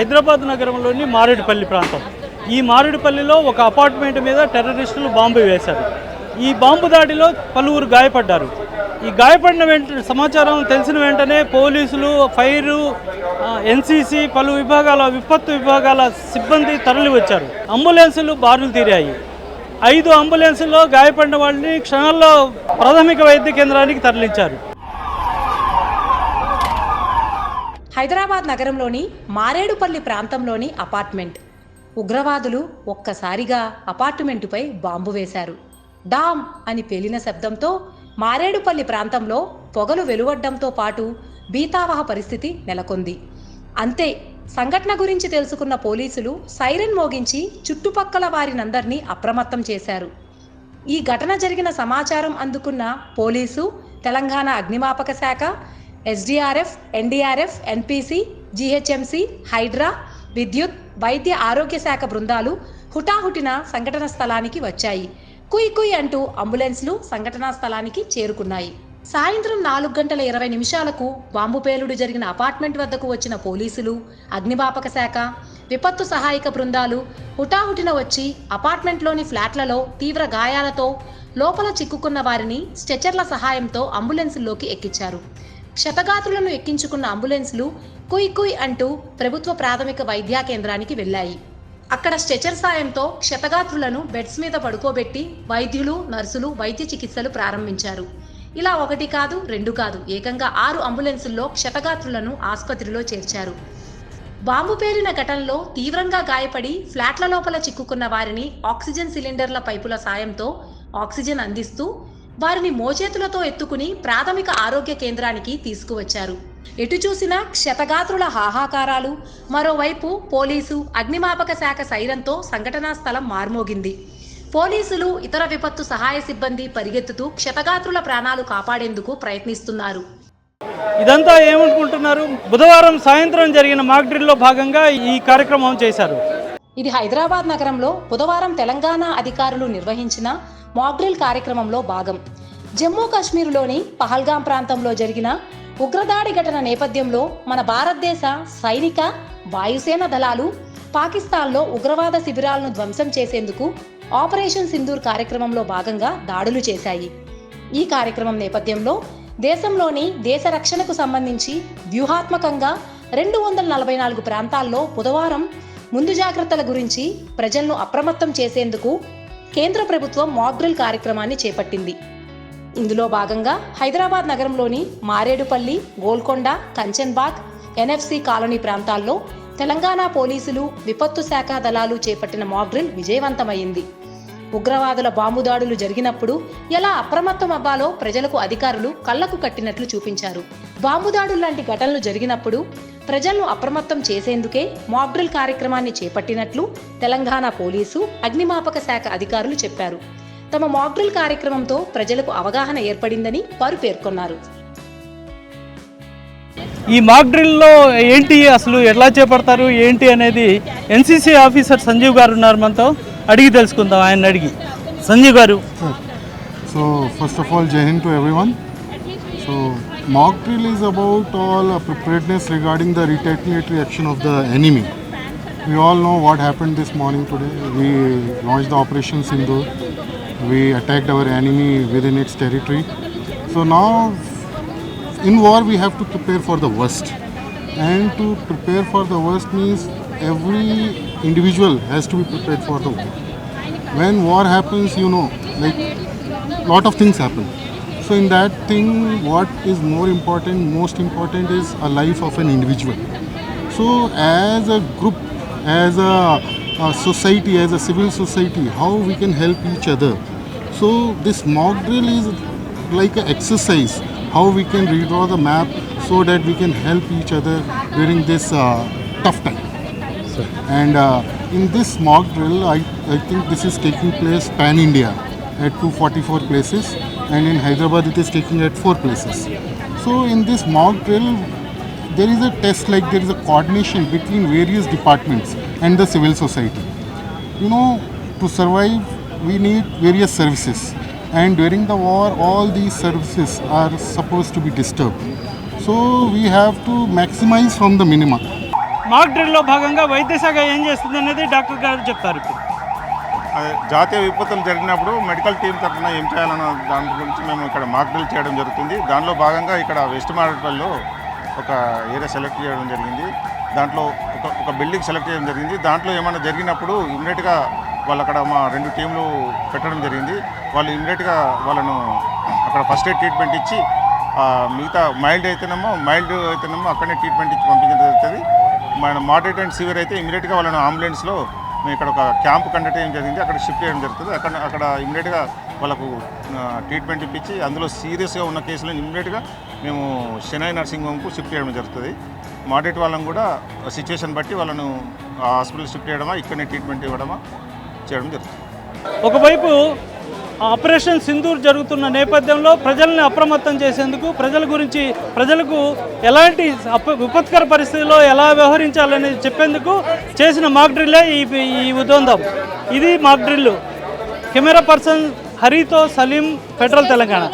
హైదరాబాద్ నగరంలోని మారేడుపల్లి ప్రాంతం. ఈ మారేడుపల్లిలో ఒక అపార్ట్మెంట్ మీద టెర్రరిస్టులు బాంబు వేశారు. ఈ బాంబు దాడిలో పలువురు గాయపడ్డారు. ఈ గాయపడిన వెంట సమాచారం తెలిసిన వెంటనే పోలీసులు ఫైరు ఎన్సీసీ పలు విభాగాల విపత్తు విభాగాల సిబ్బంది తరలి వచ్చారు అంబులెన్సులు బారులు తీరాయి. ఐదు అంబులెన్సుల్లో గాయపడిన వాళ్ళని క్షణాల్లో ప్రాథమిక వైద్య కేంద్రానికి తరలించారు. హైదరాబాద్ నగరంలోని మారేడుపల్లి ప్రాంతంలోని అపార్ట్మెంట్. ఉగ్రవాదులు ఒక్కసారిగా అపార్ట్మెంటుపై బాంబు వేశారు. డామ్ అని పేలిన శబ్దంతో మారేడుపల్లి ప్రాంతంలో పొగలు వెలువడ్డంతో పాటు బీతావహ పరిస్థితి నెలకొంది. అంతే సంఘటన గురించి తెలుసుకున్న పోలీసులు సైరన్ మోగించి చుట్టుపక్కల వారినందరినీ అప్రమత్తం చేశారు. ఈ ఘటన జరిగిన సమాచారం అందుకున్న పోలీసు తెలంగాణ అగ్నిమాపక శాఖ SDRF NDRF NPC GHMC HYDRAA విద్యుత్ వైద్య ఆరోగ్య శాఖ బృందాలు హుటాహుటిన సంఘటన స్థలానికి వచ్చాయి. కుయ్ కుయ్ అంటూ అంబులెన్స్లు సంఘటనా స్థలానికి చేరుకున్నాయి. సాయంత్రం నాలుగు గంటల ఇరవై నిమిషాలకు బాంబు పేలుడు జరిగిన అపార్ట్మెంట్ వద్దకు వచ్చిన పోలీసులు అగ్నిమాపక శాఖ విపత్తు సహాయక బృందాలు హుటాహుటిన వచ్చి అపార్ట్మెంట్లోని ఫ్లాట్లలో తీవ్ర గాయాలతో లోపల చిక్కుకున్న వారిని స్ట్రెచర్ల సహాయంతో అంబులెన్సుల్లోకి ఎక్కించారు. క్షతగాత్రులను ఎక్కించుకున్న అంబులెన్స్లు కుయ్ కుయ్ అంటూ ప్రభుత్వ ప్రాథమిక వైద్యా కేంద్రానికి వెళ్ళాయి. అక్కడ స్ట్రెచర్ సాయంతో క్షతగాత్రులను బెడ్స్ మీద పడుకోబెట్టి వైద్యులు నర్సులు వైద్య చికిత్సలు ప్రారంభించారు. ఇలా ఒకటి కాదు రెండు కాదు ఏకంగా ఆరు అంబులెన్సుల్లో క్షతగాత్రులను ఆసుపత్రిలో చేర్చారు. బాంబు పేలిన ఘటనలో తీవ్రంగా గాయపడి ఫ్లాట్ల లోపల చిక్కుకున్న వారిని ఆక్సిజన్ సిలిండర్ల పైపుల సాయంతో ఆక్సిజన్ అందిస్తూ వారిని మోచేతులతో ఎత్తుకుని ప్రాథమిక ఆరోగ్య కేంద్రానికి తీసుకువచ్చారు. ఎటు చూసినా క్షతగాత్రుల హాహాకారాలు మరోవైపు పోలీసు అగ్నిమాపక శాఖ సైరంతో సంఘటనా స్థలం మార్మోగింది. పోలీసులు ఇతర విపత్తు సహాయ సిబ్బంది పరిగెత్తుతూ క్షతగాత్రుల ప్రాణాలు కాపాడేందుకు ప్రయత్నిస్తున్నారు. ఇదంతా ఏమనుకుంటున్నారు? బుధవారం సాయంత్రం జరిగిన మాక్ డ్రిల్లో భాగంగా ఈ కార్యక్రమం చేశారు. ఇది హైదరాబాద్ నగరంలో బుధవారం తెలంగాణ అధికారులు నిర్వహించిన మాక్డ్రిల్ కార్యక్రమంలో భాగం. జమ్మూ కాశ్మీర్లోని పహల్గాం ప్రాంతంలో జరిగిన ఉగ్రదాడి ఘటన నేపథ్యంలో మన భారతదేశ సైనిక వాయుసేన దళాలు పాకిస్తాన్లో ఉగ్రవాద శిబిరాలను ధ్వంసం చేసేందుకు ఆపరేషన్ సింధూర్ కార్యక్రమంలో భాగంగా దాడులు చేశాయి. ఈ కార్యక్రమం నేపథ్యంలో దేశంలోని దేశ రక్షణకు సంబంధించి వ్యూహాత్మకంగా రెండు వందల నలభై నాలుగు ప్రాంతాల్లో బుధవారం ముందు జాగ్రత్తల గురించి ప్రజలను అప్రమత్తం చేసేందుకు కేంద్ర ప్రభుత్వం మాక్డ్రిల్ కార్యక్రమాన్ని చేపట్టింది. ఇందులో భాగంగా హైదరాబాద్ నగరంలోని మారేడుపల్లి గోల్కొండ కంచన్బాగ్ ఎన్ఎఫ్సి కాలనీ ప్రాంతాల్లో తెలంగాణ పోలీసులు విపత్తు శాఖ దళాలు చేపట్టిన మాక్డ్రిల్ విజయవంతమైంది. ఉగ్రవాదుల బాంబు దాడులు జరిగినప్పుడు ఎలా అప్రమత్తం అవ్వాలో ప్రజలకు అధికారులు కళ్ళకు కట్టినట్లు చూపించారు. బాంబు దాడులు లాంటి ఘటనలు జరిగినప్పుడు ప్రజలను అప్రమత్తం చేసేందుకే మాక్డ్రిల్ కార్యక్రమాన్ని చేపట్టినట్లు తెలంగాణ పోలీసు అగ్నిమాపక శాఖ అధికారులు చెప్పారు. తమ మాక్డ్రిల్ కార్యక్రమంతో ప్రజలకు అవగాహన ఏర్పడిందని వారు పేర్కొన్నారు. ఈ మాక్ డ్రిల్లో ఏంటి అసలు ఎలా చేపడతారు ఏంటి అనేది ఎన్సీసీ ఆఫీసర్ సంజీవ్ గారు ఉన్నారు మనతో. అడిగి తెలుసుకుందాం ఆయన అడిగి సంజీవ్ గారు So first of all, Jai Hind to everyone. So mock drill is about all preparedness regarding the retaliatory action of the enemy. We all know what happened this morning today. We launched the Operation sindhu We attacked our enemy within its territory. So now, in war, we have to prepare for the worst. And to prepare for the worst means every individual has to be prepared for the war. When war happens, you know, like lot of things happen. So in that thing what is more important most important is a life of an individual. So as a group as a, a society as a civil society how we can help each other? So this mock drill is like an exercise how we can redraw the map so that we can help each other during this uh, tough time and uh, in this mock drill, I, I think this is taking place pan India at 244 places, and in Hyderabad, it is taking at four places. So, in this mock drill, there is a test like there is a coordination between various departments and the civil society. You know, to survive, we need various services, and during the war, all these services are supposed to be disturbed. So, we have to maximize from the minimum. Mock డ్రిల్లో భాగంగా వైద్యశాఖ ఏం చేస్తుంది అనేది doctor గారు చెప్తారు ఇప్పుడు. జాతీయ విపత్తులు జరిగినప్పుడు మెడికల్ టీం తరఫున ఏం చేయాలన్న దాని గురించి మేము ఇక్కడ మాక్ డ్రిల్ చేయడం జరుగుతుంది. దానిలో భాగంగా ఇక్కడ వెస్ట్ మార్టల్లో ఒక ఏరియా సెలెక్ట్ చేయడం జరిగింది. దాంట్లో ఒక ఒక బిల్డింగ్ సెలెక్ట్ చేయడం జరిగింది. దాంట్లో ఏమైనా జరిగినప్పుడు ఇమ్మీడియట్గా వాళ్ళు అక్కడ మా రెండు టీంలు పెట్టడం జరిగింది. వాళ్ళు ఇమ్మీడియట్గా వాళ్ళను అక్కడ ఫస్ట్ ఎయిడ్ ట్రీట్మెంట్ ఇచ్చి మిగతా మైల్డ్ అయితేనేమో మైల్డ్ అయితేనేమో అక్కడనే ట్రీట్మెంట్ ఇచ్చి పంపించడం జరుగుతుంది. మన మోడరేట్ అండ్ సివియర్ అయితే ఇమీడియట్గా వాళ్ళని అంబులెన్స్లో మేము ఇక్కడ ఒక క్యాంప్ కండక్ట్ చేయడం జరిగింది. అక్కడ షిఫ్ట్ చేయడం జరుగుతుంది. అక్కడ అక్కడ ఇమీడియట్గా వాళ్ళకు ట్రీట్మెంట్ ఇప్పించి అందులో సీరియస్గా ఉన్న కేసులను ఇమీడియట్గా మేము చెన్నై నర్సింగ్ హోమ్కు షిఫ్ట్ చేయడం జరుగుతుంది. మోడరేట్ వాళ్ళని కూడా సిచ్యువేషన్ బట్టి వాళ్ళను హాస్పిటల్ షిఫ్ట్ చేయడమా ఇక్కడనే ట్రీట్మెంట్ ఇవ్వడమా చేయడం జరుగుతుంది. ఒకవైపు ఆపరేషన్ సింధూర్ జరుగుతున్న నేపథ్యంలో ప్రజల్ని అప్రమత్తం చేసేందుకు ప్రజల గురించి ప్రజలకు ఎలాంటి అప విపత్కర పరిస్థితుల్లో ఎలా వ్యవహరించాలని చెప్పేందుకు చేసిన మాక్ డ్రిల్లే ఈ ఈ ఉదంతం ఇది మాక్ డ్రిల్లు. కెమెరా పర్సన్ హరితో సలీం ఫెడరల్ తెలంగాణ.